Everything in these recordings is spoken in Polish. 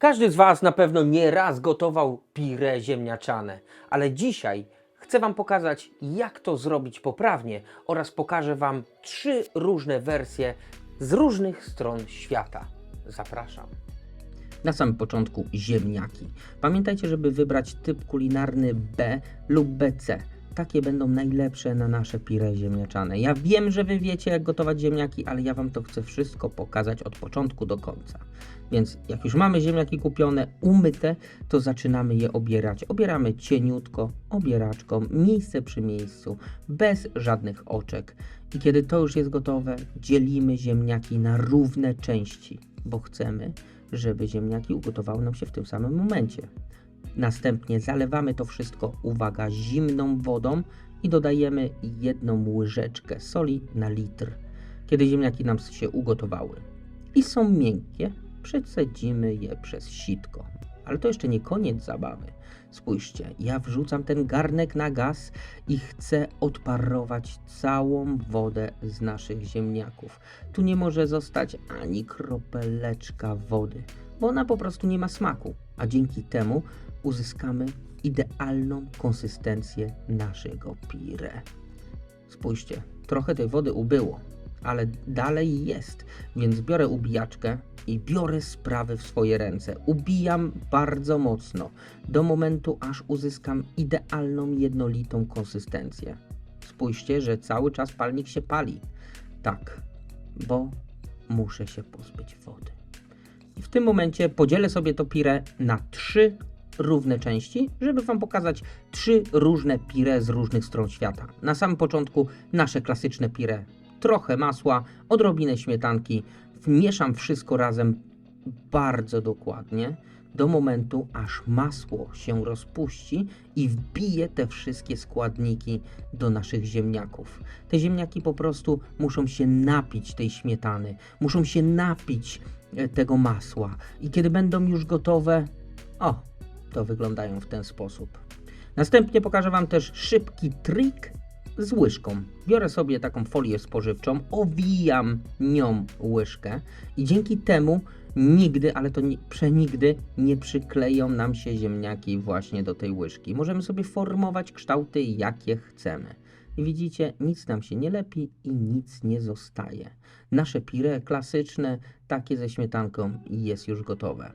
Każdy z Was na pewno nie raz gotował pire ziemniaczane, ale dzisiaj chcę Wam pokazać, jak to zrobić poprawnie oraz pokażę Wam trzy różne wersje z różnych stron świata. Zapraszam. Na samym początku ziemniaki. Pamiętajcie, żeby wybrać typ kulinarny B lub BC. Takie będą najlepsze na nasze pire ziemniaczane. Ja wiem, że Wy wiecie, jak gotować ziemniaki, ale ja Wam to chcę wszystko pokazać od początku do końca. Więc jak już mamy ziemniaki kupione, umyte, to zaczynamy je obierać. Obieramy cieniutko, obieraczką, miejsce przy miejscu, bez żadnych oczek. I kiedy to już jest gotowe, dzielimy ziemniaki na równe części, bo chcemy, żeby ziemniaki ugotowały nam się w tym samym momencie. Następnie zalewamy to wszystko, uwaga, zimną wodą i dodajemy jedną łyżeczkę soli na litr. Kiedy ziemniaki nam się ugotowały i są miękkie, przecedzimy je przez sitko. Ale to jeszcze nie koniec zabawy. Spójrzcie, ja wrzucam ten garnek na gaz i chcę odparować całą wodę z naszych ziemniaków. Tu nie może zostać ani kropeleczka wody, bo ona po prostu nie ma smaku, a dzięki temu uzyskamy idealną konsystencję naszego pire. Spójrzcie, trochę tej wody ubyło, ale dalej jest, więc biorę ubijaczkę i biorę sprawy w swoje ręce. Ubijam bardzo mocno, do momentu aż uzyskam idealną, jednolitą konsystencję. Spójrzcie, że cały czas palnik się pali. Tak, bo muszę się pozbyć wody. I w tym momencie podzielę sobie to pire na trzy równe części, żeby Wam pokazać trzy różne pire z różnych stron świata. Na samym początku nasze klasyczne pire. Trochę masła, odrobinę śmietanki. Wmieszam wszystko razem bardzo dokładnie do momentu, aż masło się rozpuści i wbije te wszystkie składniki do naszych ziemniaków. Te ziemniaki po prostu muszą się napić tej śmietany, muszą się napić e, tego masła. I kiedy będą już gotowe, o, to wyglądają w ten sposób. Następnie pokażę Wam też szybki trik z łyżką. Biorę sobie taką folię spożywczą, owijam nią łyżkę i dzięki temu nigdy, ale to nie, przenigdy nie przykleją nam się ziemniaki właśnie do tej łyżki. Możemy sobie formować kształty jakie chcemy. I widzicie, nic nam się nie lepi i nic nie zostaje. Nasze pire klasyczne, takie ze śmietanką, jest już gotowe.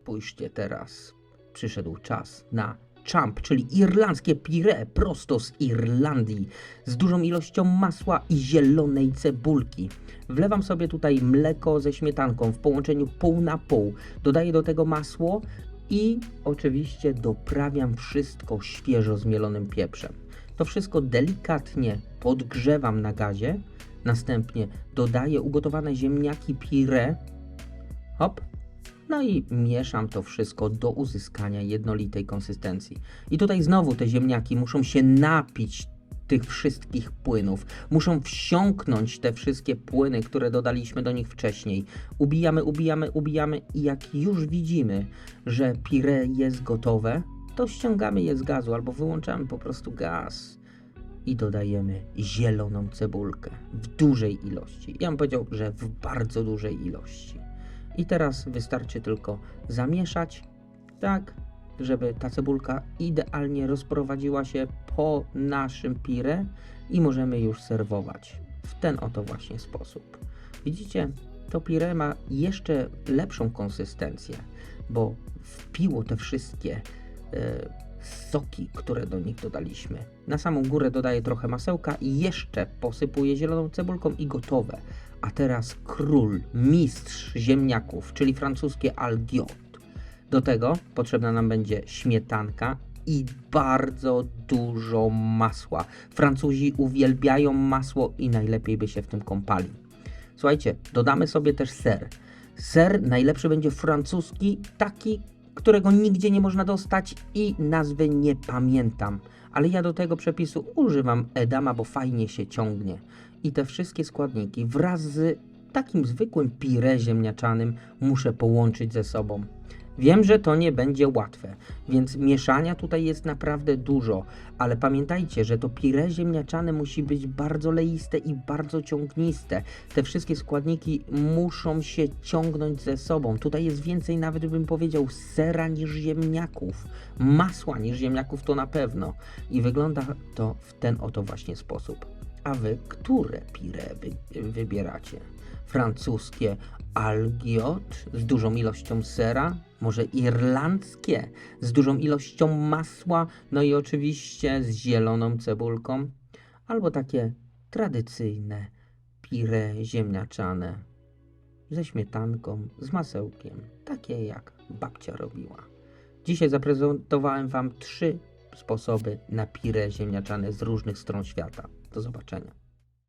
Spójrzcie teraz, przyszedł czas na champ, czyli irlandzkie pire prosto z Irlandii, z dużą ilością masła i zielonej cebulki. Wlewam sobie tutaj mleko ze śmietanką w połączeniu pół na pół. Dodaję do tego masło i oczywiście doprawiam wszystko świeżo zmielonym pieprzem. To wszystko delikatnie podgrzewam na gazie. Następnie dodaję ugotowane ziemniaki pire. Hop, no i mieszam to wszystko do uzyskania jednolitej konsystencji. I tutaj znowu te ziemniaki muszą się napić tych wszystkich płynów. Muszą wsiąknąć te wszystkie płyny, które dodaliśmy do nich wcześniej. Ubijamy, ubijamy, ubijamy i jak już widzimy, że pire jest gotowe, to ściągamy je z gazu albo wyłączamy po prostu gaz i dodajemy zieloną cebulkę w dużej ilości. Ja bym powiedział, że w bardzo dużej ilości. I teraz wystarczy tylko zamieszać, tak, żeby ta cebulka idealnie rozprowadziła się po naszym pire i możemy już serwować w ten oto właśnie sposób. Widzicie, to pire ma jeszcze lepszą konsystencję, bo wpiło te wszystkie e, soki, które do nich dodaliśmy. Na samą górę dodaję trochę masełka i jeszcze posypuję zieloną cebulką i gotowe. A teraz król, mistrz ziemniaków, czyli francuskie algiot. Do tego potrzebna nam będzie śmietanka i bardzo dużo masła. Francuzi uwielbiają masło i najlepiej by się w tym kąpali. Słuchajcie, dodamy sobie też ser. Ser najlepszy będzie francuski, taki, którego nigdzie nie można dostać i nazwy nie pamiętam. Ale ja do tego przepisu używam Edama, bo fajnie się ciągnie. I te wszystkie składniki wraz z takim zwykłym pire ziemniaczanym muszę połączyć ze sobą. Wiem, że to nie będzie łatwe, więc mieszania tutaj jest naprawdę dużo, ale pamiętajcie, że to pire ziemniaczane musi być bardzo leiste i bardzo ciągniste. Te wszystkie składniki muszą się ciągnąć ze sobą. Tutaj jest więcej, nawet bym powiedział, sera niż ziemniaków, masła niż ziemniaków to na pewno. I wygląda to w ten oto właśnie sposób. A wy które pire wy, wybieracie? Francuskie algiot z dużą ilością sera, może irlandzkie z dużą ilością masła, no i oczywiście z zieloną cebulką, albo takie tradycyjne pire ziemniaczane ze śmietanką, z masełkiem, takie jak babcia robiła. Dzisiaj zaprezentowałem Wam trzy sposoby na pire ziemniaczane z różnych stron świata. Do zobaczenia.